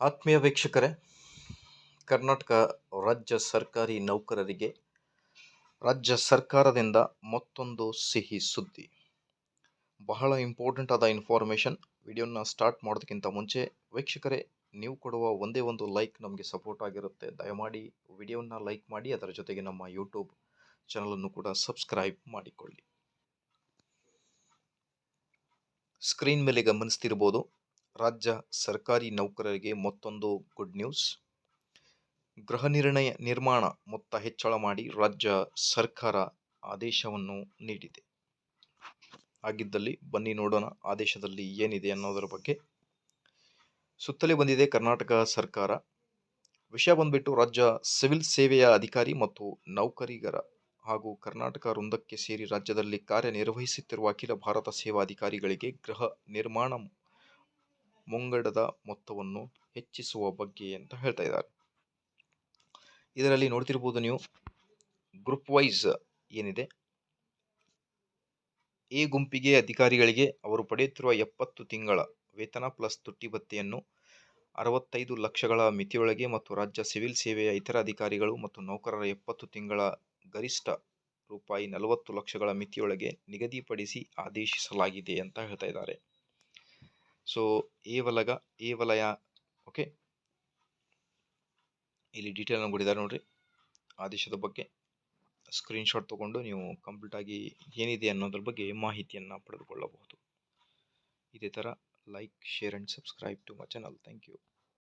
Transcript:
ಆತ್ಮೀಯ ವೀಕ್ಷಕರೇ, ಕರ್ನಾಟಕ ರಾಜ್ಯ ಸರ್ಕಾರಿ ನೌಕರರಿಗೆ, ರಾಜ್ಯ ಸರ್ಕಾರದಿಂದ ಮತ್ತೊಂದು ಸಿಹಿ ಸುದ್ದಿ. ಬಹಳ ಇಂಪಾರ್ಟೆಂಟ್ ಆದ ಇನ್ಫಾರ್ಮೇಷನ್ ವಿಡಿಯೋನ ಸ್ಟಾರ್ಟ್ ಮಾಡೋದಕ್ಕಿಂತ ಮುಂಚೆ ವೀಕ್ಷಕರೇ, ನೀವು ಕೊಡುವ ಒಂದೇ ಒಂದು ಲೈಕ್ ನಮಗೆ ಸಪೋರ್ಟ್ ಆಗಿರುತ್ತೆ. ದಯಮಾಡಿ ವಿಡಿಯೋನ ಲೈಕ್ ಮಾಡಿ, ಅದರ ಜೊತೆಗೆ ನಮ್ಮ ಯೂಟ್ಯೂಬ್ ಚಾನಲನ್ನು ಕೂಡ ಸಬ್ಸ್ಕ್ರೈಬ್ ಮಾಡಿಕೊಳ್ಳಿ. ಸ್ಕ್ರೀನ್ ಮೇಲೆ ಗಮನಿಸ್ತಿರ್ಬೋದು. ರಾಜ್ಯ ಸರ್ಕಾರಿ ನೌಕರರಿಗೆ ಮತ್ತೊಂದು ಗುಡ್ ನ್ಯೂಸ್ ಗೃಹ ನಿರ್ಣಯ ನಿರ್ಮಾಣ ಮೊತ್ತ ಹೆಚ್ಚಳ ಮಾಡಿ ರಾಜ್ಯ ಸರ್ಕಾರ ಆದೇಶವನ್ನು ನೀಡಿದೆ. ಹಾಗಿದ್ದಲ್ಲಿ ಬನ್ನಿ ನೋಡೋಣ ಆದೇಶದಲ್ಲಿ ಏನಿದೆ ಅನ್ನೋದರ ಬಗ್ಗೆ. ಸುತ್ತಲೇ ಬಂದಿದೆ ಕರ್ನಾಟಕ ಸರ್ಕಾರ. ವಿಷಯ ಬಂದ್ಬಿಟ್ಟು ರಾಜ್ಯ ಸಿವಿಲ್ ಸೇವೆಯ ಅಧಿಕಾರಿ ಮತ್ತು ನೌಕರಿಗರ ಹಾಗೂ ಕರ್ನಾಟಕ ವೃಂದಕ್ಕೆ ಸೇರಿ ರಾಜ್ಯದಲ್ಲಿ ಕಾರ್ಯನಿರ್ವಹಿಸುತ್ತಿರುವ ಅಖಿಲ ಭಾರತ ಸೇವಾ ಅಧಿಕಾರಿಗಳಿಗೆ ಗೃಹ ನಿರ್ಮಾಣ ಮುಂಗಡದ ಮೊತ್ತವನ್ನು ಹೆಚ್ಚಿಸುವ ಬಗ್ಗೆ ಅಂತ ಹೇಳ್ತಾ ಇದ್ದಾರೆ. ಇದರಲ್ಲಿ ನೋಡ್ತಿರ್ಬೋದು ನೀವು ಗ್ರೂಪ್ ವೈಸ್ ಏನಿದೆ? ಎ ಗುಂಪಿಗೆ ಅಧಿಕಾರಿಗಳಿಗೆ ಅವರು ಪಡೆಯುತ್ತಿರುವ ಎಪ್ಪತ್ತು ತಿಂಗಳ ವೇತನ ಪ್ಲಸ್ ತುಟ್ಟಿ ಭತ್ತೆಯನ್ನು ಅರವತ್ತೈದು ಲಕ್ಷಗಳ ಮಿತಿಯೊಳಗೆ ಮತ್ತು ರಾಜ್ಯ ಸಿವಿಲ್ ಸೇವೆಯ ಇತರ ಅಧಿಕಾರಿಗಳು ಮತ್ತು ನೌಕರರ ಎಪ್ಪತ್ತು ತಿಂಗಳ ಗರಿಷ್ಠ ರೂಪಾಯಿ ನಲವತ್ತು ಲಕ್ಷಗಳ ಮಿತಿಯೊಳಗೆ ನಿಗದಿಪಡಿಸಿ ಆದೇಶಿಸಲಾಗಿದೆ ಅಂತ ಹೇಳ್ತಾ ಇದ್ದಾರೆ. ಸೊ ಎ ವಲಯ ಓಕೆ ಇಲ್ಲಿ ಡೀಟೇಲನ್ನು ಕೊಟ್ಟಿದ್ದಾರೆ ನೋಡಿರಿ. ಆದೇಶದ ಬಗ್ಗೆ ಸ್ಕ್ರೀನ್ಶಾಟ್ ತೊಗೊಂಡು ನೀವು ಕಂಪ್ಲೀಟಾಗಿ ಏನಿದೆ ಅನ್ನೋದ್ರ ಬಗ್ಗೆ ಮಾಹಿತಿಯನ್ನು ಪಡೆದುಕೊಳ್ಳಬಹುದು. ಇದೇ ಥರ like share and subscribe to my channel thank you